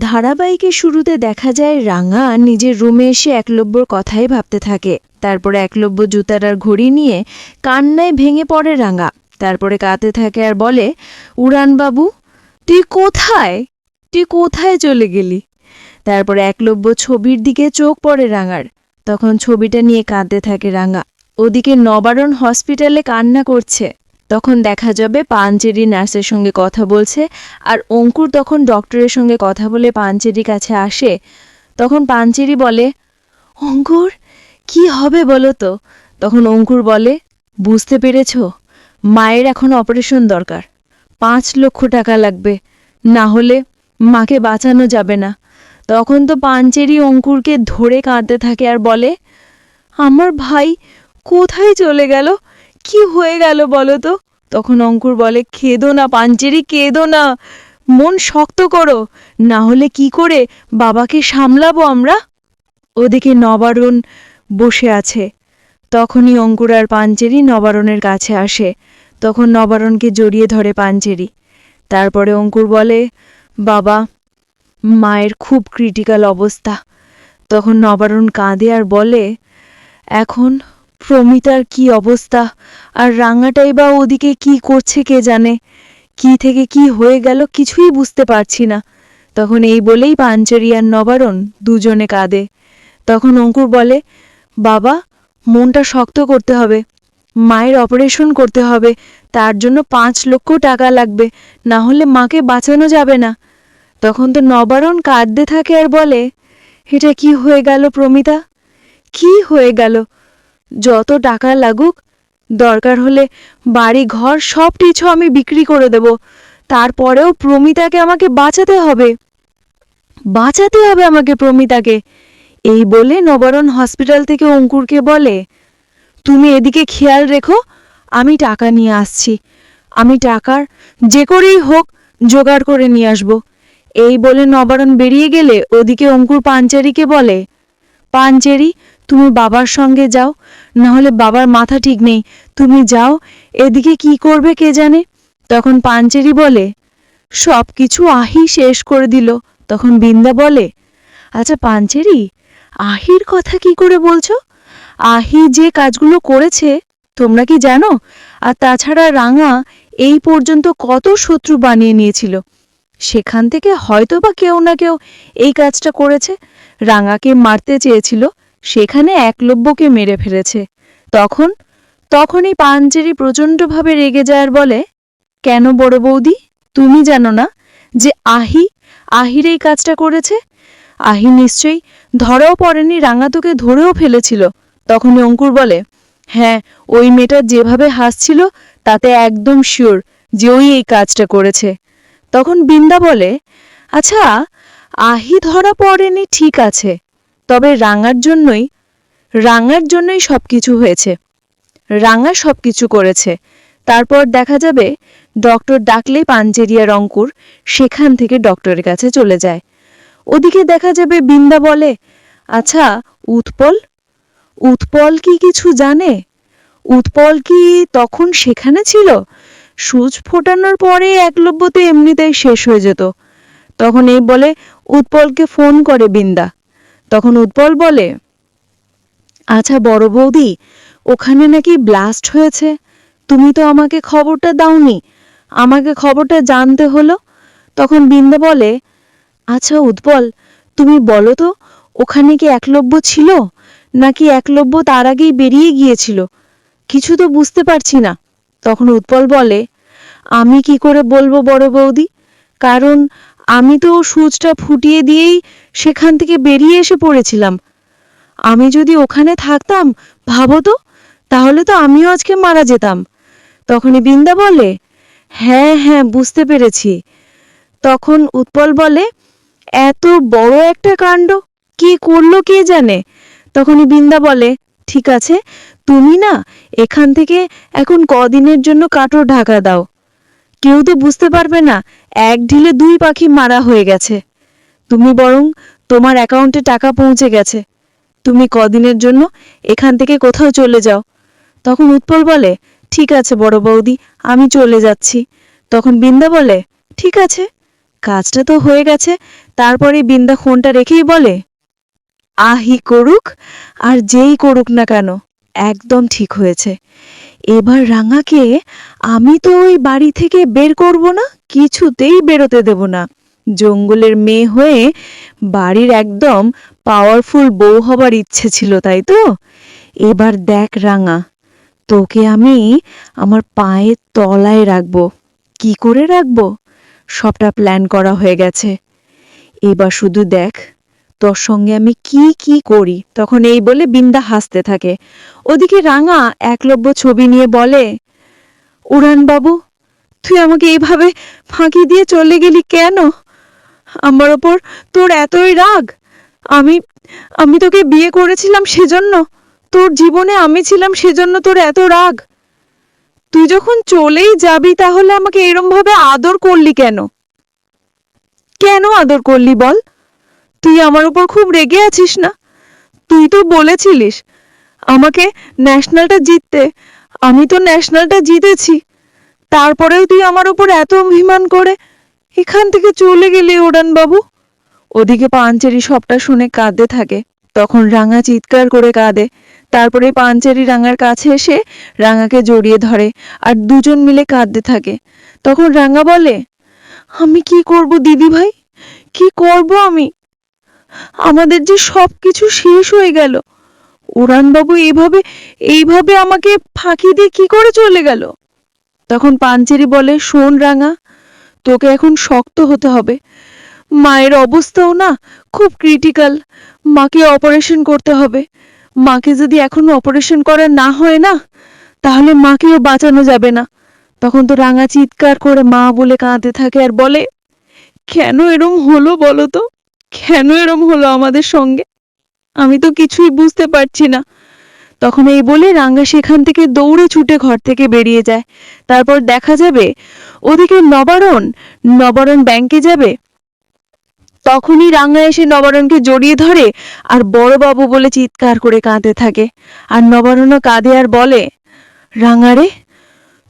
ধারাবাহিকের শুরুতে দেখা যায় রাঙা নিজের রুমে এসে একলব্যর কথাই ভাবতে থাকে। তারপরে একলব্য জুতার আর ঘড়ি নিয়ে কান্নায় ভেঙে পড়ে রাঙা। তারপরে কাঁদতে থাকে আর বলে, উড়ানবাবু, তুই কোথায়? তুই কোথায় চলে গেলি? তারপরে একলব্য ছবির দিকে চোখ পড়ে রাঙার। তখন ছবিটা নিয়ে কাঁদতে থাকে রাঙা। ওদিকে নবারণ হসপিটালে কান্না করছে। তখন দেখা যাবে পাঞ্চেরি নার্সের সঙ্গে কথা বলছে, আর অঙ্কুর তখন ডক্টরের সঙ্গে কথা বলে পাঞ্চেরির কাছে আসে। তখন পাঞ্চেরি বলে, অঙ্কুর, কি হবে বলো তো তখন অঙ্কুর বলে, বুঝতে পেরেছ, মায়ের এখন অপারেশন দরকার। পাঁচ লক্ষ টাকা লাগবে, না হলে মাকে বাঁচানো যাবে না। তখন তো পাঞ্চেরি অঙ্কুরকে ধরে কাঁদতে থাকে আর বলে, আমার ভাই কোথায় চলে গেল? কি হয়ে গেল বলো তো? তখন অঙ্কুর বলে, খেদো না পাঞ্চেরি কেঁদো না। মন শক্ত করো। না হলে কি করে বাবাকে সামলাবো আমরা? ওদিকে নবারণ বসে আছে। তখনই অঙ্কুর আর পাঞ্চেরি নবারণের কাছে আসে। তখন নবারণকে জড়িয়ে ধরে পাঞ্চেরি তারপরে অঙ্কুর বলে, বাবা, মায়ের খুব ক্রিটিক্যাল অবস্থা। তখন নবারণ কাঁদে আর বলে, এখন প্রমিতার কি অবস্থা? আর রাঙাটাই বা ওদিকে কি করছে কে জানে? কি থেকে কি হয়ে গেল কিছুই বুঝতে পারছি না। তখন এই বলেই পাঞ্চেরি আর নবারণ দুজনে কাঁদে। তখন অঙ্কুর বলে, বাবা, মনটা শক্ত করতে হবে। মায়ের অপারেশন করতে হবে। তার জন্য পাঁচ লক্ষ টাকা লাগবে। না হলে মাকে বাঁচানো যাবে না। তখন তো নবারণ কাঁদতে থাকে আর বলে, এটা কি হয়ে গেল প্রমিতা? কি হয়ে গেল? যত টাকা লাগুক, দরকার হলে বাড়ি ঘর সব কিছু আমি বিক্রি করে দেব। তারপরেও প্রমিতাকে আমাকে বাঁচাতে হবে। বাঁচাতে হবে আমাকে প্রমিতাকে। এই বলে নবরণ হসপিটাল থেকে অঙ্কুরকে বলে, তুমি এদিকে খেয়াল রেখো, আমি টাকা নিয়ে আসছি। আমি টাকার যে করেই হোক জোগাড় করে নিয়ে আসব। এই বলে নবারণ বেরিয়ে গেলে ওদিকে অঙ্কুর পাঞ্চারিকে বলে, পাঞ্চেরি তুমি বাবার সঙ্গে যাও না হলে বাবার মাথা ঠিক নেই। তুমি যাও, এদিকে কি করবে কে জানে? তখন পাঞ্চেরি বলে সব কিছু আহি শেষ করে দিল। তখন বিন্দা বলে আচ্ছা পাঞ্চেরি, আহির কথা কি করে বলছো? আহি যে কাজগুলো করেছে, তোমরা কি জানো? আর তাছাড়া রাঙা এই পর্যন্ত কত শত্রু বানিয়ে নিয়েছিল। সেখান থেকে হয়তো বা কেউ না কেউ এই কাজটা করেছে। রাঙাকে মারতে চেয়েছিল। সেখানে একলব্যকে মেরে ফেলেছে। তখন, তখনই পাঞ্জেরি প্রচণ্ডভাবে রেগে যায় আর বলে, কেন বড় বৌদি, তুমি জানো না যে আহি, আহির এই কাজটা করেছে? আহি নিশ্চয়ই ধরাও পড়েনি রাঙা তোকে ধরেও ফেলেছিল। তখনই অঙ্কুর বলে হ্যাঁ ওই মেয়েটা যেভাবে হাসছিল, তাতে একদম শিওর যে ওই এই কাজটা করেছে। তখন বিন্দা বলে আচ্ছা আহি ধরা পড়েনি ঠিক আছে তবে রাঙার জন্যই রাঙার জন্যই সব কিছু হয়েছে। রাঙা সব কিছু করেছে। তারপর দেখা যাবে, ডক্টর ডাকলেই পাঞ্চেরিয়ার অঙ্কুর সেখান থেকে ডক্টরের কাছে চলে যায়। ওদিকে দেখা যাবে বিন্দা বলে আচ্ছা উৎপল? উৎপল কি কিছু জানে? উৎপল কি তখন সেখানে ছিল? সূচ ফোটানোর পরে একলব্য তো এমনিতেই শেষ হয়ে যেত। তখন এই বলে, উৎপলকে ফোন করে বিন্দা। তখন উৎপল বলে আচ্ছা বড় বৌদি, ওখানে নাকি ব্লাস্ট হয়েছে। তুমি তো আমাকে খবরটা দাওনি। আমাকে খবরটা জানতে হলো। তখন বিন্দা বলে আচ্ছা উৎপল, তুমি বলো তো, ওখানে কি একলব্য ছিল? নাকি একলব্য তার আগেই বেরিয়ে গিয়েছিল? কিছু তো বুঝতে পারছি না। তখন উৎপল বলে, আমি কি করে বলব বড় বৌদি? কারণ আমি তো সুচটা ফুটিয়ে দিয়েই সেখান থেকে বেরিয়ে এসে পড়েছিলাম। আমি যদি ওখানে থাকতাম, ভাবো তো, তাহলে তো আমিও আজকে মারা যেতাম। তখনই বিন্দা বলে হ্যাঁ হ্যাঁ বুঝতে পেরেছি। তখন উৎপল বলে, এত বড় একটা কাণ্ড, কি করল কে জানে? তখনই বিন্দা বলে, ঠিক আছে, তুমি না এখান থেকে এখন কদিনের জন্য কাটো ঢাকা দাও। কেউ তো বুঝতে পারবে না, এক ঢিলে দুই পাখি মারা হয়ে গেছে। তুমি বরং তোমার অ্যাকাউন্টে টাকা পৌঁছে গেছে। তুমি কদিনের জন্য এখান থেকে কোথাও চলে যাও। তখন উৎপল বলে, ঠিক আছে বড় বৌদি, আমি চলে যাচ্ছি। তখন বিন্দা বলে, ঠিক আছে। কাজটা তো হয়ে গেছে, তারপরে বিন্দা ফোনটা রেখেই বলে, আহি করুক, আর যেই করুক না কেন। একদম ঠিক হয়েছে। এবার রাঙাকে আমি তো ওই বাড়ি থেকে বের করব না, কিছুতেই বেরোতে দেব না। জঙ্গলের মেয়ে হয়ে বাড়ির একদম পাওয়ারফুল বউ হবার ইচ্ছে ছিল, তাই তো? এবার দেখ রাঙা, তোকে আমি আমার পায়ের তলায় রাখব। কি করে রাখব? সবটা প্ল্যান করা হয়ে গেছে। এবার শুধু দেখ তোর সঙ্গে আমি কি কি করি? তখন এই বলে বিন্দা হাসতে থাকে। ওদিকে রাঙা একলব্য ছবি নিয়ে বলে উড়ান বাবু তুই আমাকে এইভাবে ফাঁকি দিয়ে চলে গেলি কেন? আমার ওপর তোর এতই রাগ। আমি আমি তোকে বিয়ে করেছিলাম সেজন্য। তোর জীবনে আমি ছিলাম সেজন্য তোর এত রাগ। তুই যখন চলেই যাবি তাহলে আমাকে এরম ভাবে আদর করলি কেন? কেন আদর করলি বল? তুই আমার উপর খুব রেগে আছিস না? তুই তো বলেছিলিস আমাকে ন্যাশনালটা জিততে। আমি তো ন্যাশনালটা জিতেছি। তারপরেও তুই আমার উপর এত অভিমান করে এখান থেকে চলে গেলি ওডান বাবু ওদিকে পাঞ্চেরি সবটা শুনে কাঁদতে থাকে। তখন রাঙা চিৎকার করে কাঁদে। তারপরে পাঞ্চেরি রাঙার কাছে এসে রাঙাকে জড়িয়ে ধরে আর দুজন মিলে কাঁদতে থাকে। তখন রাঙা বলে, আমি কি করব দিদি ভাই কি করব আমি? আমাদের যে সব কিছু শেষ হয়ে গেল। উড়ানবাবু এইভাবে এইভাবে আমাকে ফাঁকি দিয়ে কি করে চলে গেল? তখন পাঞ্চেরি বলে, শোন রাঙা, তোকে এখন শক্ত হতে হবে। মায়ের অবস্থাও না খুব ক্রিটিক্যাল মাকে অপারেশন করতে হবে। মাকে যদি এখন অপারেশন করা না হয় না, তাহলে মাকেও বাঁচানো যাবে না। তখন তো রাঙা চিৎকার করে মা বলে কাঁদতে থাকে আর বলে, কেন এরম হলো বলো তো? কেন এরম হলো আমাদের সঙ্গে? আমি তো কিছুই বুঝতে পারছি না। তখন এই বলে রাঙ্গা সেখান থেকে দৌড়ে ছুটে ঘর থেকে বেরিয়ে যায়। তারপর দেখা যাবে, ওদিকে নবারণ নবারণ ব্যাংকে যাবে। তখনই রাঙ্গা এসে নবারণকে জড়িয়ে ধরে আর বড়বাবু বলে চিৎকার করে কাঁদতে থাকে। আর নবারণও কাঁদে আর বলে রাঙারে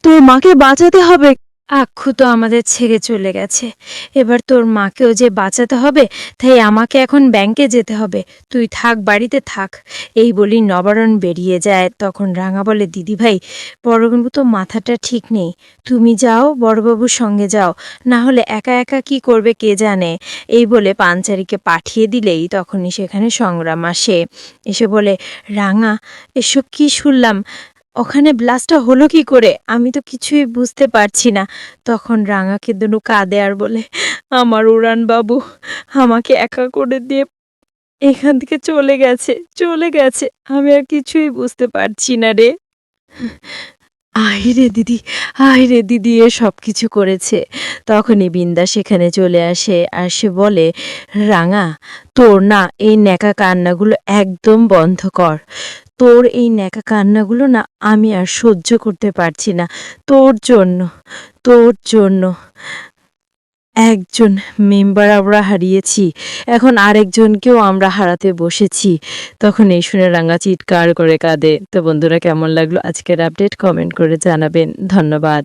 তোর মাকে বাঁচাতে হবে আক্ষু তো আমাদের ছেড়ে চলে গেছে। এবার তোর মাকেও যে বাঁচাতে হবে, তাই আমাকে এখন ব্যাংকে যেতে হবে। তুই থাক, বাড়িতে থাক। এই বলি নবারণ বেরিয়ে যায়। তখন রাঙা বলে, দিদি ভাই বড়বাবু তো মাথাটা ঠিক নেই। তুমি যাও, বড়বাবুর সঙ্গে যাও। না হলে একা একা কি করবে কে জানে? এই বলে পাঞ্চারিকে পাঠিয়ে দিলেই তখনই সেখানে সংগ্রাম আসে। এসে বলে, রাঙা, এসব কি শুনলাম? ওখানে ব্লাস্টটা হলো কি করে? আমি তো কিছুই বুঝতে পারছি না। তখন রাঙাকে দুনু কাঁদে আর বলে, আমার উড়ান বাবু আমাকে একা করে দিয়ে এখান থেকে চলে গেছে চলে গেছে। আমি আর কিছুই বুঝতে পারছি না রে। আই রে দিদি আই রে দিদি, এ সব কিছু করেছে। তখনই বিন্দা সেখানে চলে আসে আর সে বলে, রাঙা, তোর না এই ন্যাকা কান্নাগুলো একদম বন্ধ কর। তোর এই ন্যাকা কান্নাগুলো না আমি আর সহ্য করতে পারছি না। তোর জন্য তোর জন্য একজন মেম্বার আমরা হারিয়েছি, এখন আরেকজনকেও আমরা হারাতে বসেছি। তখন এই শুনে রাঙা চিৎকার করে কাঁদে। তো বন্ধুরা কেমন লাগল আজকের আপডেট কমেন্ট করে জানাবেন। ধন্যবাদ।